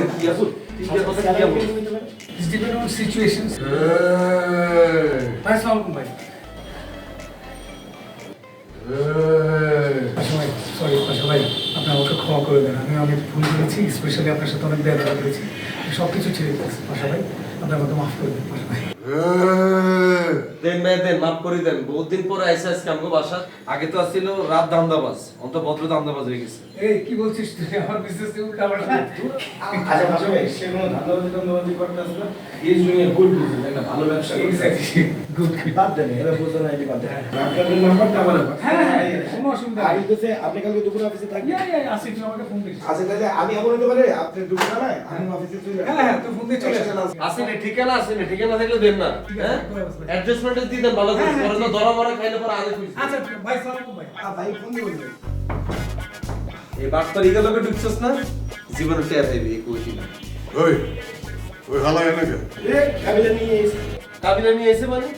কথা কি আপু তিনটার কথা কি আপু It's depend on ভাই আসসালামু আলাইকুম ভাই পাশা সরি পাশা আপনি আমাকে ক্ষমা করে দেন। আমি অনেক ভুল করেছি স্পেশালি আপনার সাথে অনেক বেদা করেছি। সব কিছু ছেড়ে দিয়েছি পাশা ভাই আপনি আমাকে মাফ করে দেন পাশা ভাই দেন ভাই দেন মাফ করে দেন। বহুত দিন পরে আইসা আজকে আমগো বাসা। আগে তো আসছিল রাত দান্দাবাজ অন্ত ভদ্র দান্দাবাজ হয়ে গেছে। এই কি বলছিস তুই? আমার বিজনেস উল্টা পাল্টা। আচ্ছা ভাষা ভাই সে কোনো ধান্দাবাজি টান্দাবাজি করতেছে না এই জন্য গুড বিজনেস একটা ভালো ব্যবসা এক্স্যাক্টলি গুড বাদ দেন এরা বোঝো না এটি বাদ দেন। আপনাদের নাম্বারটা আমার হ্যাঁ হ্যাঁ কোনো অসুবিধা আর নেই। হইতেছে আপনি কালকে দুপুরে অফিসে থাকবেন। ইয়া ইয়া আসি তুই আমাকে ফোন দিস। আচ্ছা তাহলে আমি এমন হতে পারে আপনি দুপুরে না আমি অফিসে চলে হ্যাঁ হ্যাঁ তুই ফোন দিয়ে চলে আস আসেনি ঠিকানা আসেনি ঠিকানা থাকলে দেন না। হ্যাঁ? অ্যাডজাস্টমেন্ট ভালো করে। হ্যাঁ, হ্যাঁ, পরে না ধরা মরা খাইলে পরে আগে কইছি আচ্ছা ভাই সালাম ভাই। আ ভাই ফোন দিয়ে এই বাটপার ইগা লগে ঢুকছস না? জীবনে টের হইবে এই কইছি না। ওই ওই হালা এনেকে এ কাবিলা নিয়ে এসে। কাবিলা নিয়ে এসে মানে?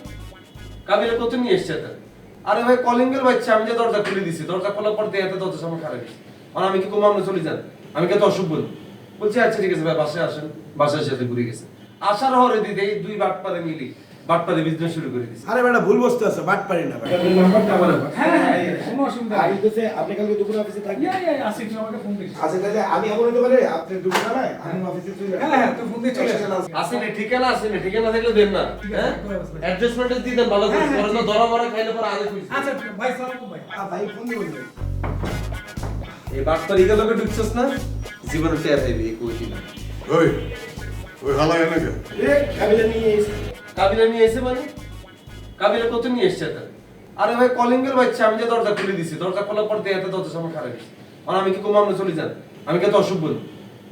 কাবিলা কত নিয়ে এসছে তার আরে ভাই কলিং বেল বাজছে আমি যে দরজা খুলে দিছি। দরজা খোলার পর দরজা সামনে খারাপ গেছে আর আমি কি কম আমরা চলে যান। আমি কে তো অসুখ বলি। বলছি আচ্ছা ঠিক আছে ভাই বাসায় আসেন। বাসায় সাথে ঘুরে গেছে। আসার হরে দিদি এই দুই বাটপারে মিলি। বাটপারে বিজনেস শুরু করে দিছি। আরে বেটা ভুল বসতে আছে বাট পারি না আপনাদের নাম্বারটা আমার হ্যাঁ হ্যাঁ কোনো অসুবিধা আর নেই। হইতেছে আপনি কালকে দুপুরে অফিসে থাকবেন। ইয়া ইয়া আসি তুই আমাকে ফোন দিস আচ্ছা তাহলে আমি এমন হতে পারে আপনি দুপুরে না আমি অফিসে চলে হ্যাঁ হ্যাঁ তুই ফোন দিয়ে চলে আস। আসেনি ঠিকানা আসেনি ঠিকানা থাকলে দেন না। হ্যাঁ? অ্যাডজাস্টমেন্ট দিয়ে দেন ভালো করে। হ্যাঁ, হ্যাঁ, পরে না ধরা মরা খাইলে পরে আগে কইছি আচ্ছা ভাই সালাম ভাই। আ ভাই ফোন দিয়ে বলবেন এই বাটপার ইগা লগে ঢুকছস না? জীবনে টের হইবে কইছি না। ওই ওই হালা এনেকে এ কাবিলা নিয়ে এসে কাবিলা নিয়ে এসে মানে? কাবিলা কত নিয়ে এসছে তার আরে ভাই কলিং বেল বাজছে আমি যে দরজা খুলে দিছি দরজা খোলার পর দিয়ে এত দরজা সামনে খারাপ গেছে আর আমি কি কম চলে যান। আমি কে তো অসুখ বলি?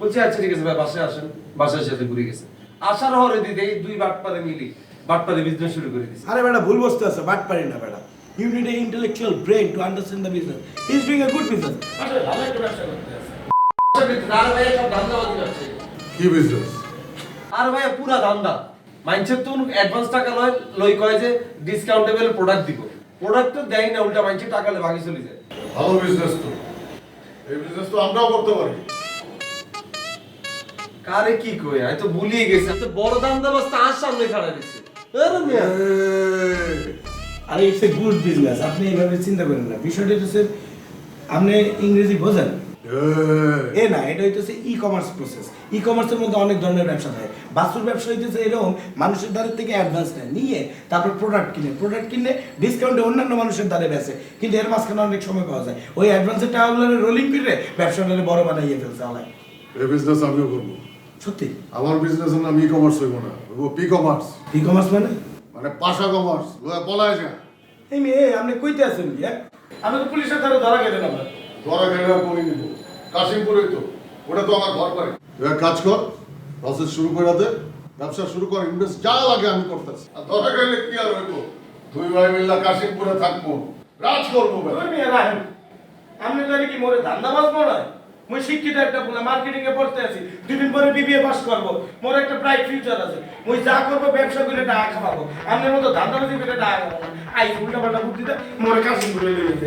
বলছি আচ্ছা ঠিক আছে ভাই বাসায় আসেন। বাসায় সাথে ঘুরে গেছে। আসার হরে দিদি এই দুই বাটপারে মিলি বাটপারে বিজনেস শুরু করে দিছি। আরে বেটা ভুল বসতে আছে বাট পারি না বেটা। You need a intellectual brain to understand the business he is doing a good business আসলে ভালো একটা ব্যবসা করতে আছে। আর ভাই সব ধান্দাবাজি ব্যবসা কি বিজনেস আর ভাই পুরা ধান্দা। মাইন্ডসেট তো অ্যাডভান্স টাকা লয় লই কয় যে ডিসকাউন্টেবল প্রোডাক্ট দিব। প্রোডাক্ট তো দেয় না উল্টা মাইন্ডসেট টাকা লয় ভাগি চলে যায়। ভালো বিজনেস তো। এই বিজনেস তো আমরাও করতে পারি। কারে কি কই আমি তো ভুলিয়ে গেছি। তো বড় দাম দেবো তার সামনে খাড়া দিচ্ছে। আরে মিয়া আরে ইটস এ গুড বিজনেস আপনি এইভাবে চিন্তা করেন না। বিষয়টা হচ্ছে আপনি ইংরেজি বোঝেন। এ না এটা হইতেছে ই কমার্স প্রসেস ই কমার্সের মধ্যে অনেক ধরনের ব্যবসা থাকে। বাস্তুর ব্যবসা হইতেছে এরকম মানুষের দ্বারের থেকে অ্যাডভান্স নেয় নিয়ে তারপর প্রোডাক্ট কিনে। প্রোডাক্ট কিনে ডিসকাউন্টে অন্যান্য মানুষের দ্বারে বেচে। কিন্তু এর মাঝখানে অনেক সময় পাওয়া যায়। ওই অ্যাডভান্সের টাকাগুলো রোলিং করে ব্যবসাটাকে বড় বানাইয়ে ফেলছে আলাই এই বিজনেস আমিও করব। সত্যি? আমার বিজনেসের নাম ই কমার্স হইব না। হইব পি কমার্স ই কমার্স মানে? মানে পাশা কমার্স লোয়া পলায় যা। এই মেয়ে আপনি কইতে আছেন কি হ্যাঁ? আমি তো পুলিশের দ্বারা ধরা গেলেন আমার ধরা গেলে করে নিব কাশিমপুরে তো। ওটা তো আমার ঘর বাড়ি। তুই এক কাজ কর প্রসেস শুরু করে দে ব্যবসা শুরু কর ইনভেস্ট যা লাগে আমি করতেছি। আর ধরা গেলে কি আর হইব? দুই ভাই মিল্লা কাশিমপুরে থাকব। রাজ করব আপনি জানি কি মোরে ধান্দা বাজবো না মুই শিক্ষিত একটা পুলা মার্কেটিং এ পড়তে আছি। দুদিন পরে বিবিএ পাস করব। মোর একটা ব্রাইট ফিউচার আছে। মুই যা করব ব্যবসা করে টাকা খাওয়াবো। আপনার মতো ধান্দা বাজি করে টাকা না। আই উল্টা পাল্টা বুদ্ধিতে মোরে কাজ করে লইছে